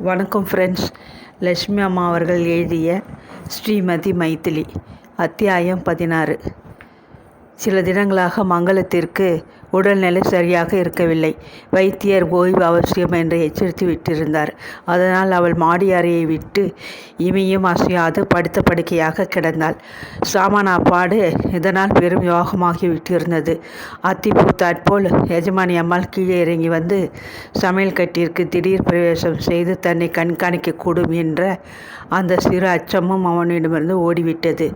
வணக்கம் ஃப்ரெண்ட்ஸ் லட்சுமி அம்மா அவர்கள் எழுதிய ஸ்ரீமதி மைத்திலி அத்தியாயம் பதினாறு. சில தினங்களாக மங்களத்திற்கு உடல்நிலை சரியாக இருக்கவில்லை. வைத்தியர் ஓய்வு அவசியம் என்று எச்சரித்து விட்டிருந்தார். அதனால் அவள் மாடி அறையை விட்டு இமையும் அசையாது படுத்த படுக்கையாக கிடந்தாள். சாமானாப்பாடு இதனால் பெரும் யோகமாகி விட்டிருந்தது. அத்தி பூத்தாற்போல் எஜமானி அம்மாள் கீழே இறங்கி வந்து சமையல் கட்டிற்கு திடீர் பிரவேசம் செய்து தன்னை கண்காணிக்கக்கூடும் என்ற அந்த சிறு அச்சமும் அவனிடமிருந்து ஓடிவிட்டது.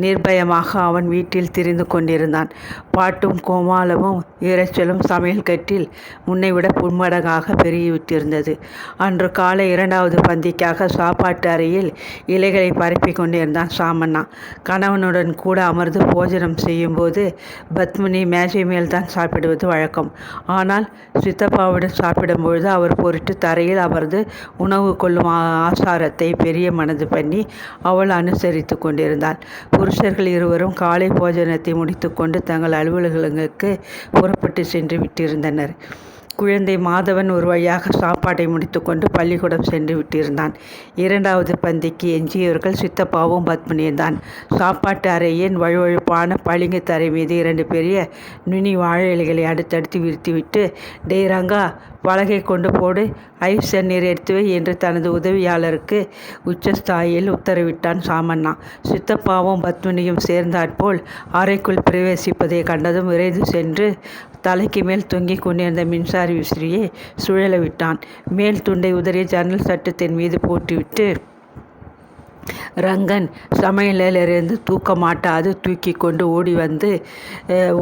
நிர்பயமாக அவன் வீட்டில் திரிந்து கொண்டிருந்தான். பாட்டும் கோமாளமும் இரைச்சலும் சமையல் கட்டில் முன்னைவிட புன்மடங்காக பெருகிவிட்டிருந்தது. அன்று காலை இரண்டாவது பந்திக்காக சாப்பாட்டு அறையில் இலைகளை பரப்பி கொண்டிருந்தான் சாமண்ணா. கணவனுடன் கூட அமர்ந்து போஜனம் செய்யும்போது பத்மினி மேஜை மேல் தான் சாப்பிடுவது வழக்கம். ஆனால் சித்தப்பாவுடன் சாப்பிடும்பொழுது அவர் பொருட்டு தரையில் அமர்ந்து உணவு கொள்ளும் ஆசாரத்தை பெரிய மனது பண்ணி அவள் அனுசரித்து கொண்டிருந்தாள். புருஷர்கள் இருவரும் காலை போஜனத்தை முடித்துக்கொண்டு தங்கள் அலுவலகங்களுக்கு புறப்பட்டு சென்று விட்டிருந்தனர். குழந்தை மாதவன் ஒரு வழியாக சாப்பாட்டை முடித்துக்கொண்டு பள்ளிக்கூடம் சென்று விட்டிருந்தான். இரண்டாவது பந்திக்கு எஞ்சியவர்கள் சித்தப்பாவும் பத்மினியும் தான். சாப்பாட்டு அறையின் வழுவழுப்பான பளிங்கு தரை மீது இரண்டு பெரிய நுனி வாழை இலைகளை அடுத்தடுத்து விரித்துவிட்டு டே ரங்கா பலகை கொண்டு போடு ஐஸ் தண்ணீர் எடுத்துவை என்று தனது உதவியாளருக்கு உச்சஸ்தாயில் உத்தரவிட்டான் சாமண்ணா. சித்தப்பாவும் பத்மினியும் சேர்ந்தாற்போல் அறைக்குள் பிரவேசிப்பதை கண்டதும் விரைந்து சென்று தலைக்கு மேல் தொங்கிக் கொண்டிருந்த மின்சார விசிறியை சுழல விட்டான். மேல் துண்டை உதறிய ஜன்னல் சட்டத்தின் மீது போட்டுவிட்டு ரங்கன் சமையலிலிருந்து தூக்க மாட்டாது தூக்கி கொண்டு ஓடி வந்து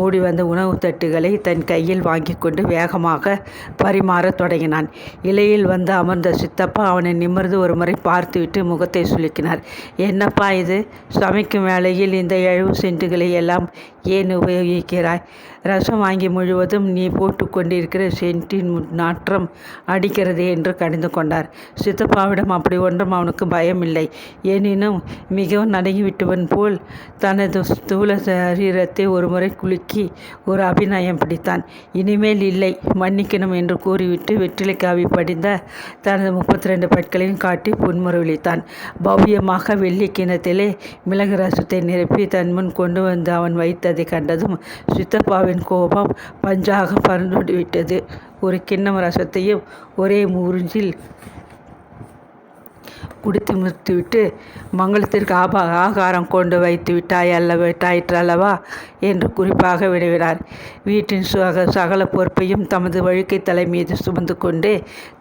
ஓடி வந்த உணவு தட்டுகளை தன் கையில் வாங்கி கொண்டு வேகமாக பரிமாறத் தொடங்கினான். இலையில் வந்து அமர்ந்த சித்தப்பா அவனை நிமிர்ந்து ஒரு முறை பார்த்துவிட்டு முகத்தை சுலுக்கினார் என்னப்பா இது? சமைக்கும் வேளையில் இந்த எழுவு சென்ட்டுகளை எல்லாம் ஏன் உபயோகிக்கிறாய்? ரசம் வாங்கி முழுவதும் நீ போட்டு கொண்டிருக்கிற சென்ட்டின் நாற்றம் அடிக்கிறது என்று கடிந்து கொண்டார். சித்தப்பாவிடம் அப்படி ஒன்றும் அவனுக்கு பயம் இல்லை எனினும் மிகவும் நடுங்கிவிட்டவன் போல் தனது ஸ்தூல சரீரத்தை ஒருமுறை குலுக்கி ஒரு அபிநயம் பிடித்தான். இனிமேல் இல்லை மன்னிக்கணும் என்று கூறிவிட்டு வெற்றிலைக்காவி படிந்த தனது முப்பத்தி ரெண்டு பற்களையும் காட்டி புன்முறவளித்தான் பவ்யமாக வெள்ளி கிணத்திலே மிளகு ரசத்தை நிரப்பி தன் முன் கொண்டு வந்து அவன் வைத்ததை கண்டதும் சித்தப்பாவின் கோபம் பஞ்சாக பறந்துவிட்டது. ஒரு கிண்ணம் ரசத்தையும் ஒரே முறிஞ்சில் குடித்து முடித்துவிட்டு மங்களத்திற்கு ஆபா ஆகாரம் கொண்டு வைத்து விட்டாய் அல்ல விட்டாயிற்று அல்லவா? என்று குறிப்பாக விடுகிறார். வீட்டின் சக சகல பொறுப்பையும் தமது வழுக்கை தலை மீது சுமந்து கொண்டு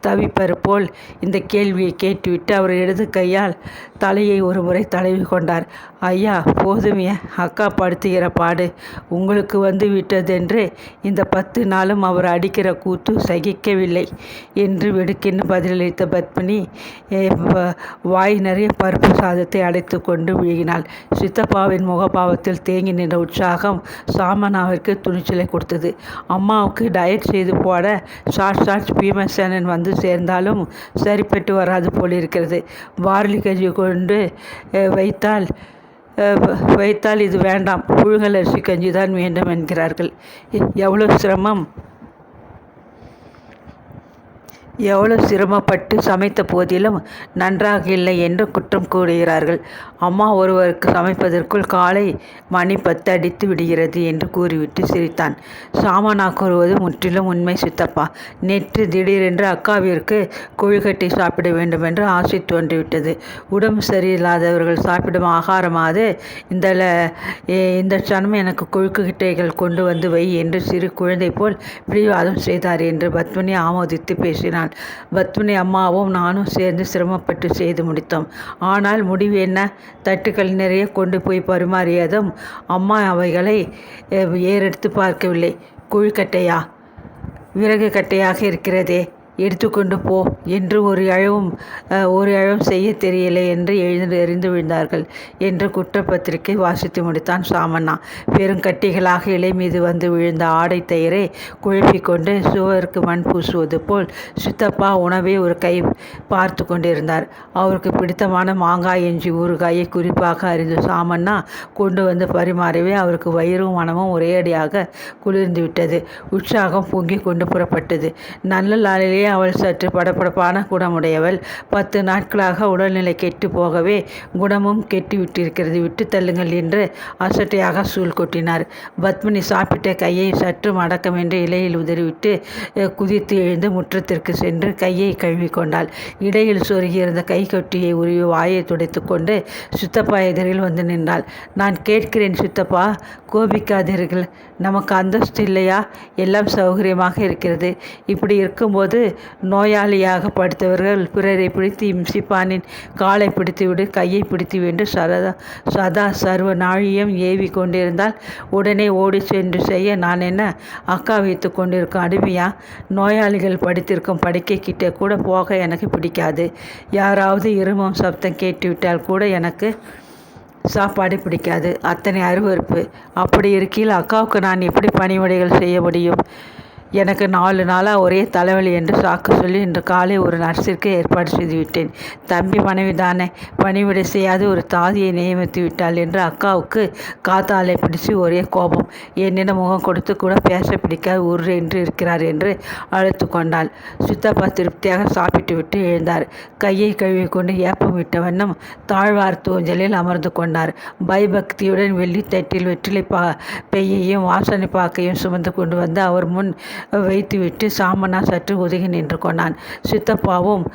தவிப்பது போல் இந்த கேள்வியை கேட்டுவிட்டு அவர் இடது கையால் தலையை ஒரு முறை தழுவி கொண்டார். ஐயா போதுமே அக்கா படுத்துகிற பாடு. உங்களுக்கு வந்து விட்டதென்று இந்த பத்து நாளும் அவர் அடிக்கிற கூத்து சகிக்கவில்லை என்று வெடுக்கென்று பதிலளித்த பத்மினி வாய் நிறைய பருப்பு சாதத்தை அடைத்து கொண்டு விழுகினாள். சித்தப்பாவின் முகபாவத்தில் தேங்கி நின்ற உற்சாகம் சாமனாவிற்கு துணிச்சலை கொடுத்தது. அம்மாவுக்கு டயட் செய்து போட ஷார்ட் ஷார்ட் பீமசேனன் வந்து சேர்ந்தாலும் சரிப்பட்டு வராது போலிருக்கிறது பார்லி கஞ்சி கொண்டு வைத்தால் வைத்தால் இது வேண்டாம். புழுங்கல் அரிசி கஞ்சி தான் வேண்டும் என்கிறார்கள். எவ்வளோ சிரமம்! எவ்வளோ சிரமப்பட்டு சமைத்த போதிலும் நன்றாக இல்லை என்று குற்றம் கூறுகிறார்கள். அம்மா ஒருவருக்கு சமைப்பதற்குள் காலை மணி பத்து அடித்து விடுகிறது என்று கூறிவிட்டு சிரித்தான். சாமானா கூறுவது முற்றிலும் உண்மை சித்தப்பா. நேற்று திடீரென்று அக்காவிற்கு கொழுக்கட்டை சாப்பிட வேண்டும் என்று ஆசை தோன்றிவிட்டது. உடம்பு சரியில்லாதவர்கள் சாப்பிடும் ஆகாரமாவது இந்த இந்த சனம் எனக்கு குழுக்குகிட்டைகள் கொண்டு வந்து வை என்று சிறு குழந்தை போல் பிடிவாதம் செய்தார் என்று பத்மினி ஆமோதித்து பேசினான் சொன்னான் பத்மினி அம்மாவும் நானும் சேர்ந்து சிரமப்பட்டு செய்து முடித்தோம். ஆனால் முடிவு என்ன? தட்டுக்கள் நிறைய கொண்டு போய் பரிமாறியதும் அம்மா அவைகளை ஏறெடுத்து பார்க்கவில்லை. குழிக்கட்டையா? விறகு கட்டையாக இருக்கிறதே. எடுத்துக்கொண்டு போ என்று ஒரு அழவும் ஒரு அழவும் செய்ய தெரியலை என்று எழுந்து எறிந்து விழுந்தார்கள் என்று குற்றப்பத்திரிகை வாசித்து முடித்தான் சாமண்ணா. பெருங்கட்டிகளாக இலை மீது வந்து விழுந்த ஆடை தயிரை குழப்பிக்கொண்டு சுவருக்கு மண் பூசுவது போல் சித்தப்பா உணவை ஒரு கை பார்த்து கொண்டிருந்தார். அவருக்கு பிடித்தமான மாங்காய் எஞ்சி ஊறுகாயை குறிப்பாக அறிந்து சாமண்ணா கொண்டு வந்து பரிமாறவே அவருக்கு வயிறும் மனமும் ஒரேடியாக குளிர்ந்து விட்டது. உற்சாகம் பொங்கி கொண்டு புறப்பட்டது. நல்ல லாலிலே அவள் சற்று படபடப்பான குணமுடையவள். பத்து நாட்களாக உடல்நிலை கெட்டு போகவே குணமும் கெட்டு விட்டிருக்கிறது விட்டு தள்ளுங்கள் என்று அசட்டையாக சூழ் கொட்டினார். பத்மினி சாப்பிட்ட கையை சற்று மடக்கம் அடக்கமென்று இலையில் உதறிவிட்டு குதித்து எழுந்து முற்றத்திற்கு சென்று கையை கழுவி கொண்டாள். இடையில் சொருகியிருந்த கை கொட்டியை உருவி வாயை துடைத்து கொண்டு சுத்தப்பா எதிரில் வந்து நின்றாள். நான் கேட்கிறேன் சுத்தப்பா கோபிக்காதீர்கள். நமக்கு அந்தஸ்து இல்லையா? எல்லாம் சௌகரியமாக இருக்கிறது. இப்படி இருக்கும்போது நோயாளியாக படுத்தவர்கள் பிறரை பிடித்து இம்சிப்பானின் காலை பிடித்துவிடு கையை பிடித்து விட்டு சரதா சதா சர்வ நாழியம் ஏவி கொண்டிருந்தால் உடனே ஓடி சென்று செய்ய நான் என்ன அக்கா வைத்து கொண்டிருக்கும் அடிமையா? நோயாளிகள் படித்திருக்கும் படுக்கை கிட்டே கூட போக எனக்கு பிடிக்காது. யாராவது இருமம் சப்தம் கேட்டுவிட்டால் கூட எனக்கு சாப்பாடு பிடிக்காது. அத்தனை அருவருப்பு. அப்படி இருக்கையில் அக்காவுக்கு நான் எப்படி பணிவிடைகள் செய்ய முடியும்? எனக்கு நாலு நாளாக ஒரே தலைவலி என்று சாக்கு சொல்லி இன்று காலை ஒரு நர்ஸிற்கு ஏற்பாடு செய்துவிட்டேன். தம்பி மனைவி தானே பணிவிடை செய்யாது ஒரு தாதியை நியமித்து விட்டாள் என்று அக்காவுக்கு காத்தாலை பிடிச்சு ஒரே கோபம். என்னிடம் முகம் கொடுத்து கூட பேச பிடிக்காது உரு என்று இருக்கிறார் என்று அழைத்து கொண்டாள். சித்தப்பா திருப்தியாக சாப்பிட்டு விட்டு எழுந்தார். கையை கழுவி கொண்டு ஏப்பம் விட்ட வண்ணம் தாழ்வார் தூஞ்சலில் அமர்ந்து கொண்டார். பயபக்தியுடன் வெள்ளி தட்டில் வெற்றிலை பா பெய்யையும் வாசனை பாக்கையும் சுமந்து கொண்டு வந்து அவர் முன் வைத்துவிட்டு சாமனா சற்று ஒதுங்கி நின்று கொண்டான். சித்தப்பாவும்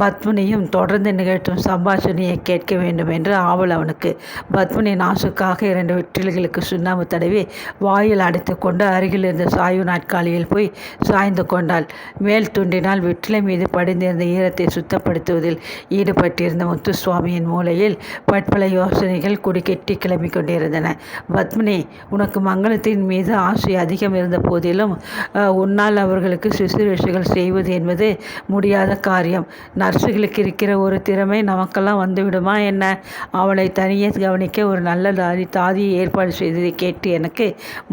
பத்மினியும் தொடர்ந்து நிகழ்த்தும் சம்பாஷணையை கேட்க வேண்டும் என்று ஆவல் அவனுக்கு. பத்மினி நாசுக்காக இரண்டு வெற்றிலைகளுக்கு சுண்ணாம்பு தடவி வாயில் அடைத்து கொண்டு அருகில் இருந்த சாய்வு நாட்காலியில் போய் சாய்ந்து கொண்டாள். மேல் துண்டினால் வெற்றிலை மீது படிந்திருந்த ஈரத்தை சுத்தப்படுத்துவதில் ஈடுபட்டிருந்த முத்துசுவாமியின் மூலையில் பற்பல யோசனைகள் குடிக்கெட்டி கிளம்பிக் கொண்டிருந்தன. பத்மினி உனக்கு மங்களத்தின் மீது ஆசை அதிகம் இருந்த போதிலும் உன்னால் அவர்களுக்கு சுசுரேஷைகள் செய்வது என்பது முடியாத காரியம். நர்ஸுகளுக்கு இருக்கிற ஒரு திறமை நமக்கெல்லாம் வந்துவிடுமா என்ன? அவளை தனியே கவனிக்க ஒரு நல்ல தாதி தாதியை ஏற்பாடு செய்ததை கேட்டு எனக்கு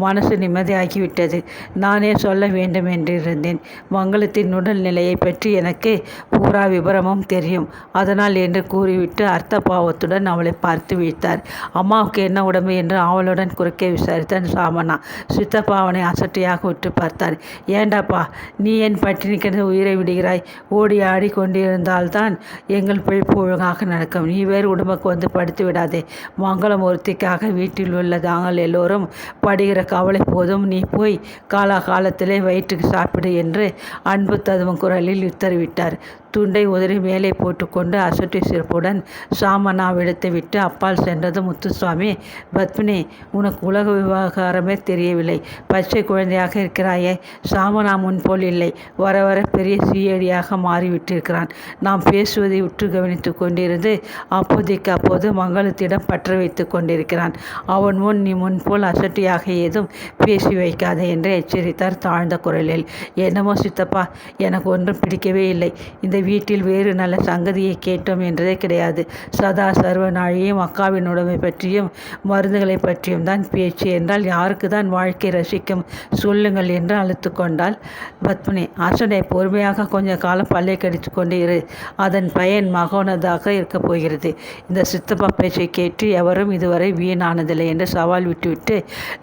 மனசு நிம்மதியாகிவிட்டது. நானே சொல்ல வேண்டும் என்றிருந்தேன் மங்களத்தின் உடல்நிலையை பற்றி எனக்கு பூரா விபரமும் தெரியும். அதனால் என்று கூறிவிட்டு அர்த்த பாவத்துடன் அவளை பார்த்து விழித்தார். அம்மாவுக்கு என்ன உடம்பு என்று அவளுடன் குறுக்கே விசாரித்தான் சாமனா சித்தப்பாவனை அசட்டையாக விட்டு பார்த்தார். ஏண்டாப்பா நீ என் பட்டினி கிடந்து உயிரை விடுகிறாய். ஓடி ஆடி கொண்டிருந்தால்தான் எங்கள் பிழைப்பு ஒழுங்காக நடக்கும். நீ வேறு உடம்புக்கு வந்து படுத்து விடாதே மங்களம் ஒருத்திக்காக வீட்டில் உள்ள தாங்கள் எல்லோரும் படுகிற கவலை போதும். நீ போய் காலாகாலத்திலே வயிற்றுக்கு சாப்பிடு என்று அன்பு ததுவும் குரலில் உத்தரவிட்டார். துண்டை உதறி மேலே போட்டுக்கொண்டு அசட்டி சிறப்புடன் சாமனாவிடத்தை விட்டு அப்பால் சென்றது முத்துசுவாமி. பத்மினி உனக்கு உலக விவகாரமே தெரியவில்லை. பச்சை குழந்தையாக இருக்கிறாயே. சாமனா முன்போல் இல்லை. வர வர பெரிய சீயடியாக மாறிவிட்டிருக்கிறான். நாம் பேசுவதை உற்று கவனித்து கொண்டிருந்து அப்போதைக்கு அப்போது மங்களத்திடம் பற்ற வைத்து கொண்டிருக்கிறான். அவன் முன் நீ முன்போல் அசட்டியாக ஏதும் பேசி வைக்காதே என்று எச்சரித்தார் தாழ்ந்த குரலில். என்னமோ சித்தப்பா எனக்கு ஒன்றும் பிடிக்கவே இல்லை. இந்த வீட்டில் வேறு நல்ல சங்கதியை கேட்டோம் என்றதே கிடையாது. சதா சர்வ நாழியும் அக்காவின் உடமை பற்றியும் மருந்துகளை பற்றியும் தான் பேச்சு என்றால் யாருக்கு தான் வாழ்க்கை ரசிக்கும்? சொல்லுங்கள் என்று அழுத்து கொண்டால் பத்மினி. அசனை பொறுமையாக கொஞ்ச காலம் பல்லை கடித்து கொண்டு இரு. அதன் பயன் மகோனதாக இருக்கப் போகிறது. இந்த சித்தப்பா பேச்சை கேட்டு எவரும் இதுவரை வீணானதில்லை என்று சவால் விட்டுவிட்டு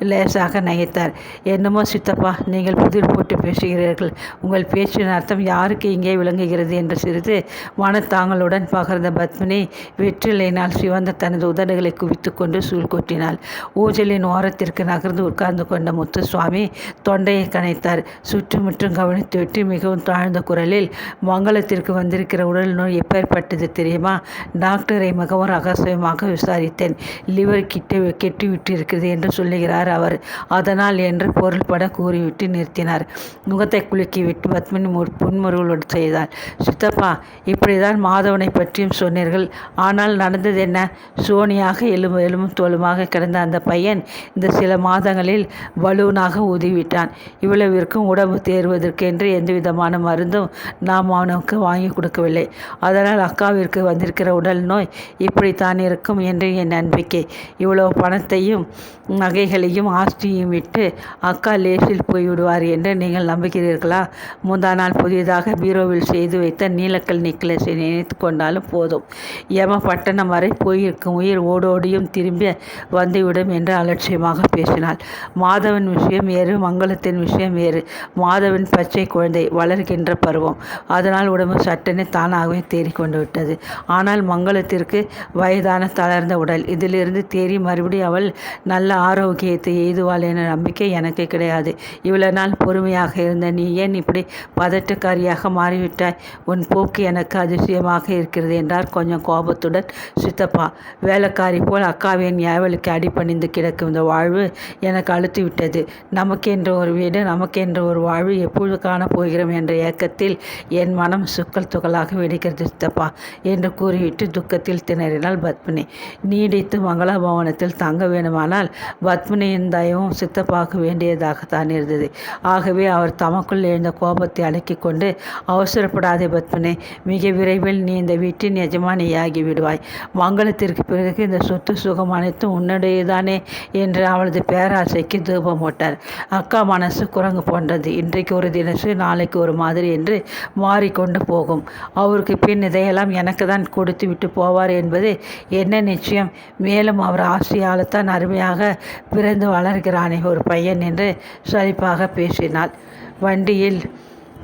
லேசாக நகைத்தார் என்னமோ சித்தப்பா நீங்கள் புதிர் போட்டு பேசுகிறீர்கள். உங்கள் பேச்சின் அர்த்தம் யாருக்கு இங்கே விளங்குகிறது என்று சிறிது மனத்தாங்களுடன் பகர்ந்த பத்மினி வெற்றிலையினால் சிவந்த தனது உதடுகளை குவித்து கொண்டு சூழ் கொட்டினாள். ஊஜலின் ஓரத்திற்கு நகர்ந்து உட்கார்ந்து கொண்ட முத்துசுவாமி தொண்டையை கனைத்தார். சுற்றுமுற்றும் கவனித்துவிட்டு மிகவும் தாழ்ந்த குரலில் மங்களத்திற்கு வந்திருக்கிற உடல் நோய் எப்பேற்பட்டது தெரியுமா? டாக்டரை மிகவும் ரகசியமாக விசாரித்தேன். லிவர் கிட்ட கெட்டு விட்டிருக்கிறது என்று சொல்லுகிறார் அவர். அதனால் என்று பொருள்பட கூறிவிட்டு நிறுத்தினார். முகத்தை குலுக்கி விட்டு பத்மினி புன்முருகளோடு செய்தார். சித்தப்பா இப்படிதான் மாதவனை பற்றியும் சொன்னீர்கள். ஆனால் நடந்தது என்ன? சோனியாக எலும்பு எலும்பும் தோலுமாக கிடந்த அந்த பையன் இந்த சில மாதங்களில் பலூனாக உதவிட்டான். இவ்வளவிற்கும் உடம்பு தேர்வதற்கென்று எந்த விதமான மருந்தும் நாம் அவனுக்கு வாங்கி கொடுக்கவில்லை. அதனால் அக்காவிற்கு வந்திருக்கிற உடல் நோய் இப்படித்தான் இருக்கும் என்று என் நம்பிக்கை. இவ்வளவு பணத்தையும் நகைகளையும் ஆஸ்தியையும் விட்டு அக்கா லேசில் போய்விடுவார் என்று நீங்கள் நம்புகிறீர்களா? முந்தா நாள் புதியதாக பீரோவில் செய்து வைத்த நீலக்கல் நெக்லஸை நினைத்து கொண்டாலும் போதும். யம பட்டணம் வரை போயிருக்கும் உயிர் ஓடோடியும் திரும்பி வந்துவிடும் என்று அலட்சியமாக பேசினாள். மாதவன் விஷயம் வேறு மங்களத்தின் விஷயம் வேறு மாதவன் பச்சை குழந்தை வளர்கின்ற பருவம். அதனால் உடம்பு சட்டென தானாகவே தேறிக்கொண்டு விட்டது. ஆனால் மங்களத்திற்கு வயதான தளர்ந்த உடல். இதிலிருந்து தேறி மறுபடியும் அவள் நல்ல ஆரோக்கியத்தை எய்துவாள் என நம்பிக்கை எனக்கு கிடையாது. இவ்வளவு நாள் பொறுமையாக இருந்த நீ ஏன் இப்படி பதட்டக்காரியாக மாறிவிட்டாய்? உன் போக்கு எனக்கு அதிசயமாக இருக்கிறது என்றார் கொஞ்சம் கோபத்துடன் சித்தப்பா. வேலைக்காரி போல் அக்காவின் ஏவலுக்கு அடிபணிந்து கிடக்கும் இந்த வாழ்வு எனக்கு அழுத்து விட்டது நமக்கென்ற ஒரு வீடு நமக்கென்ற ஒரு வாழ்வு எப்பொழுது காணப் போகிறோம் என்ற ஏக்கத்தில் என் மனம் சுக்கல் துகளாக வெடிக்கிறது சித்தப்பா என்று கூறிவிட்டு துக்கத்தில் திணறினாள் பத்மினி. நீடித்து மங்களாபவனத்தில் தங்க வேண்டுமானால் பத்மினியின் தயவும் பார்க்க வேண்டியதாகத்தான் இருந்தது. ஆகவே அவர் தமக்குள் எழுந்த கோபத்தை அடக்கிக் கொண்டு அவசரப்படாதே பத்மனே மிக விரைவில் நீ இந்த வீட்டின் எஜமானியாகி விடுவாய். மங்களத்திற்கு பிறகு இந்த சொத்து சுகம் அனைத்தும் உன்னுடையதானே என்று அவளது பேராசைக்கு தூபம் போட்டார். அக்கா மனசு குரங்கு போன்றது. இன்றைக்கு ஒரு தினசு நாளைக்கு ஒரு மாதிரி என்று மாறிக்கொண்டு போகும். அவருக்கு பின் இதையெல்லாம் எனக்கு தான் கொடுத்து விட்டு போவார் என்பது என்ன நிச்சயம்? மேலும் அவர் ஆசையால் தான் அருமையாக பிறந்து வளர்கிறானே. ஒரு பையன் என்று சரிப்பாக பேசினாள். வண்டியில்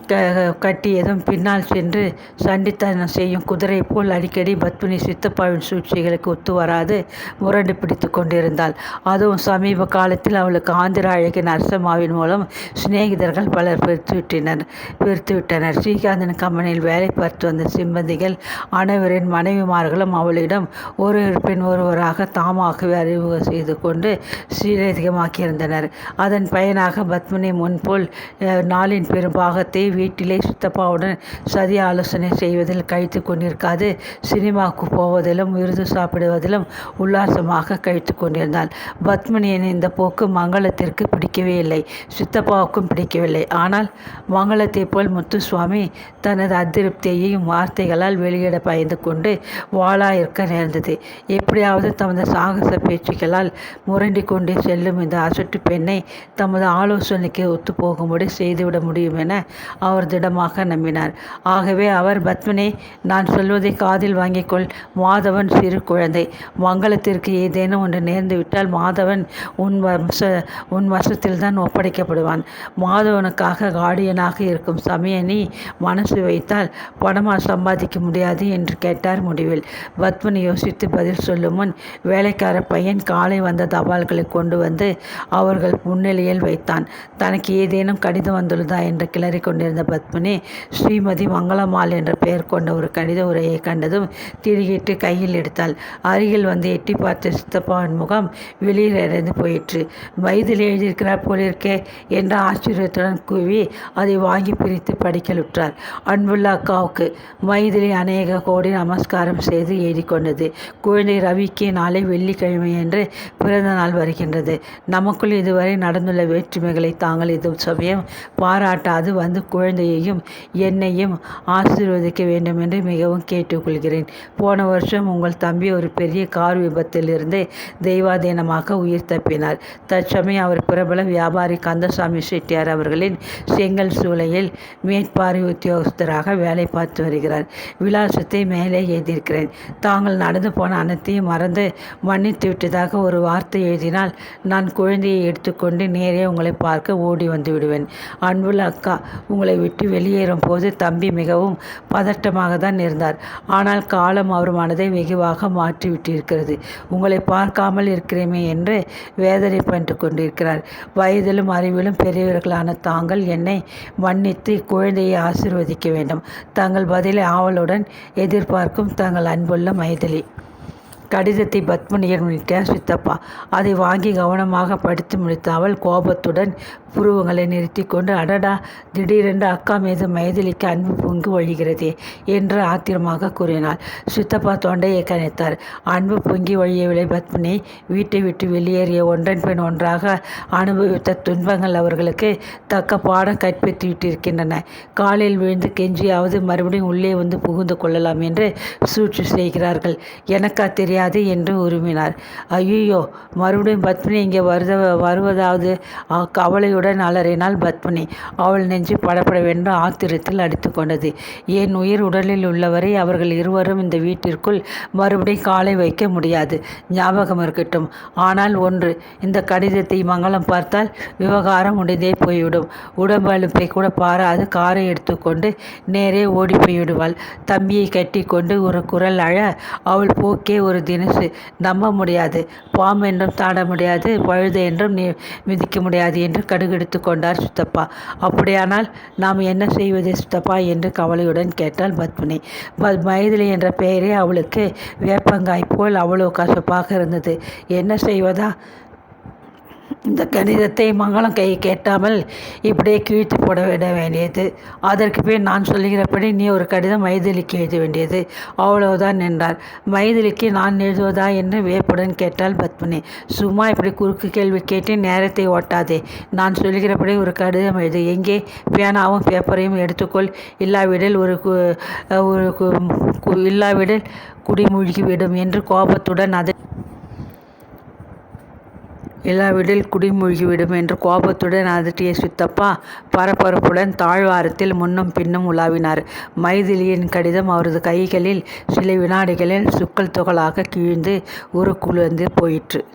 க- கட்டியதும் பின்னால் சென்று சண்டித்தனம் செய்யும் குதிரை போல் அடிக்கடி பத்மினி சித்தப்பாவின் சூழ்ச்சிகளுக்கு ஒத்து வராது முரண்டு பிடித்து கொண்டிருந்தாள். அதுவும் சமீப காலத்தில் அவளுக்கு ஆந்திர அழகின் அரசமாவின் மூலம் சிநேகிதர்கள் பலர் பிரித்துவிட்டனர் பிரித்துவிட்டனர் ஸ்ரீகாந்தன் கம்பெனியில் வேலை பார்த்து வந்த சிம்பந்திகள் அனைவரின் மனைவிமார்களும் அவளிடம் ஒரு பெண் ஒருவராக தாமாகவே அறிமுகம் செய்து கொண்டு ஸ்ரீரேதிகமாக்கியிருந்தனர் அதன் பயனாக பத்மினி முன்போல் நாளின் பெரும்பாகத்தை வீட்டிலே சித்தப்பாவுடன் சதி ஆலோசனை செய்வதில் கழித்து கொண்டிருக்காது. சினிமாவுக்கு போவதிலும் விருது சாப்பிடுவதிலும் உல்லாசமாக கழித்து கொண்டிருந்தாள். பத்மினியின் இந்த போக்கு மங்களத்திற்கு பிடிக்கவே இல்லை. சித்தப்பாவுக்கும் பிடிக்கவில்லை. ஆனால் மங்களத்தை போல் முத்துசுவாமி தனது அதிருப்தியையும் வார்த்தைகளால் வெளியிட பயந்து கொண்டு வாளா இருக்க நேர்ந்தது. எப்படியாவது தமது சாகச பேச்சுக்களால் முரண்டி கொண்டு செல்லும் இந்த அசட்டு பெண்ணை தமது ஆலோசனைக்கு ஒத்துப்போகும்படி செய்துவிட முடியும் என அவர் திடமாக நம்பினார். ஆகவே அவர் பத்மினி நான் சொல்வதை காதில் வாங்கிக்கொள். மாதவன் சிறு குழந்தை. மங்களத்திற்கு ஏதேனும் ஒன்று நேர்ந்துவிட்டால் மாதவன் உன் வம்ச உன் வசத்தில் தான் ஒப்படைக்கப்படுவான். மாதவனுக்காக கார்டியனாக இருக்கும் சமயனி மனசு வைத்தால் பணமாக சம்பாதிக்க முடியாது என்று கேட்டார் முடிவில். பத்மினி யோசித்து பதில் சொல்லும் முன் வேலைக்கார பையன் காலை வந்த தபால்களை கொண்டு வந்து அவர்கள் முன்னிலையில் வைத்தான். தனக்கு ஏதேனும் கடிதம் வந்துள்ளதா? என்று கிளறி கொண்டிருந்த பத்மினி ஸ்ரீமதி மங்களம்மாள் என்ற பெயர் கொண்ட ஒரு கடித உரையை கண்டதும் திடுகிட்டு கையில் எடுத்தாள். அருகில் வந்து எட்டி பார்த்த சித்தப்பாவின் முகம் வெளியில் இறந்து போயிற்று. வயதில் எழுதியிருக்கிறார் போலிருக்கே என்ற ஆச்சரியத்துடன் கூவி அதை வாங்கி பிரித்து படிக்கலுற்றார். அன்புள்ள அக்காவுக்கு மைதிலி அநேக கோடி நமஸ்காரம் செய்து ஏறிக்கொண்டது. குழந்தை ரவிக்கு நாளை வெள்ளிக்கிழமை என்று பிறந்த நாள் வருகின்றது. நமக்குள் இதுவரை நடந்துள்ள வேற்றுமைகளை தாங்கள் இது சமயம் பாராட்டாது வந்து குழந்தையையும் என்னையும் ஆசீர்வதிக்க வேண்டும் என்று மிகவும் கேட்டுக்கொள்கிறேன். போன வருஷம் உங்கள் தம்பி ஒரு பெரிய கார் விபத்திலிருந்து தெய்வாதீனமாக உயிர் தப்பினார். தற்சமயம் அவர் பிரபல வியாபாரி கந்தசாமி செட்டியார் அவர்களின் செங்கல் சூளையில் மேற்பார்வை உத்தியோகஸ்தராக வேலை பார்த்து வருகிறார். விலாசத்தை மேலே எழுதியிருக்கிறேன் தாங்கள் நடந்து போன அனைத்தையும் மறந்து மன்னித்து விட்டதாக ஒரு வார்த்தை எழுதினால் நான் குழந்தையை எடுத்துக்கொண்டு நேரே உங்களை பார்க்க ஓடி வந்து விடுவேன். அன்புள்ள அக்கா உங்களை விட்டு வெளியேறும் போது தம்பி மிகவும் பதட்டமாக தான் இருந்தார். ஆனால் காலம் அவர் மனதை வெகுவாக மாற்றிவிட்டிருக்கிறது. உங்களை பார்க்காமல் இருக்கிறேமே என்று வேதனை வேதனைப்பட்டு கொண்டிருக்கிறார். வயதிலும் அறிவிலும் பெரியவர்களான தாங்கள் என்னை மன்னித்து குழந்தையை ஆசிர்வதிக்க வேண்டும். தங்கள் பதிலை ஆவலுடன் எதிர்பார்க்கும் தங்கள் அன்புள்ள மைதிலி. கடிதத்தை பத்மனியர் முடித்தார் சித்தப்பா. அதை வாங்கி கவனமாக படித்து முடித்த அவள் கோபத்துடன் புருவங்களை நிறுத்தி கொண்டு அடடா திடீரென்று அக்கா மீது மைதிலிக்கு அன்பு பொங்கி வழிகிறதே என்று ஆத்திரமாக கூறினாள். சித்தப்பா தொண்டையை கணித்தார் அன்பு பொங்கி வழியவில்லை பத்மினி. வீட்டை விட்டு வெளியேறிய ஒன்றன் பின் ஒன்றாக அனுபவித்த துன்பங்கள் அவர்களுக்கு தக்க பாடம் கற்பித்து விட்டிருக்கின்றன காலில் விழுந்து கெஞ்சியாவது மறுபடியும் உள்ளே வந்து புகுந்து கொள்ளலாம் என்று சூழ்ச்சி செய்கிறார்கள். எனக்கா தெரியாது. கிடையாது என்று உருமினார். ஐயோ மறுபடியும் பத்மினி இங்கே வருத வருவதாவது கவலையுடன் அலறினாள் பத்மினி. அவள் நெஞ்சு படப்பட வேண்டும் ஆத்திரத்தில் அடித்து கொண்டது. என் உயிர் உடலில் உள்ளவரை அவர்கள் இருவரும் இந்த வீட்டிற்குள் மறுபடியும் காலை வைக்க முடியாது? ஞாபகம் இருக்கட்டும். ஆனால் ஒன்று இந்த கடிதத்தை மங்களம் பார்த்தால் விவகாரம் முடிந்தே போய்விடும். உடம்பு அழுப்பை கூட பாராது காரை எடுத்துக்கொண்டு நேரே ஓடி போய்விடுவாள். தம்பியை கட்டி கொண்டு ஒரு குரல் அழ அவள் போக்கே ஒரு தினசு நம்ப முடியாது. பாம்பு என்றும் தாட முடியாது. பழுது என்றும் நீ மிதிக்க முடியாது என்று கடுகெடுத்து கொண்டார் சித்தப்பா. அப்படியானால் நாம் என்ன செய்வது சித்தப்பா என்று கவலையுடன் கேட்டாள் பத்மினி. மைதிலி என்ற பெயரே அவளுக்கு வேப்பங்காய் போல் அவ்வளோ கசப்பாக இருந்தது. என்ன செய்வதா? இந்த கணிதத்தை மங்களம் கை கேட்டாமல் இப்படியே கிழித்து போட விட வேண்டியது. அதற்கு பின் நான் சொல்லுகிறபடி நீ ஒரு கடிதம் மைதிலிக்கு எழுத வேண்டியது. அவ்வளவுதான் என்றார். மைதிலிக்கு நான் எழுதுவதா என்று வியப்புடன் கேட்டால் பத்மினி. சும்மா இப்படி குறுக்கு கேள்வி கேட்டு நேரத்தை ஓட்டாதே. நான் சொல்லுகிறபடி ஒரு கடிதம் எழுது. எங்கே? பேனாவும் பேப்பரையும் எடுத்துக்கொள். இல்லாவிடில் ஒரு கு- ஒரு கு- இல்லாவிடில் குடிமூழ்கிவிடும் என்று கோபத்துடன் அதை இல்லாவிடில் குடிமூழ்கிவிடும் என்று கோபத்துடன் அதட்டிய சித்தப்பா பரபரப்புடன் தாழ்வாரத்தில் முன்னும் பின்னும் உலாவினார். மைதிலியின் கடிதம் அவரது கைகளில் சில வினாடிகளில் சுக்கல் துகளாக கிழிந்து உருக்குலைந்து போயிற்று.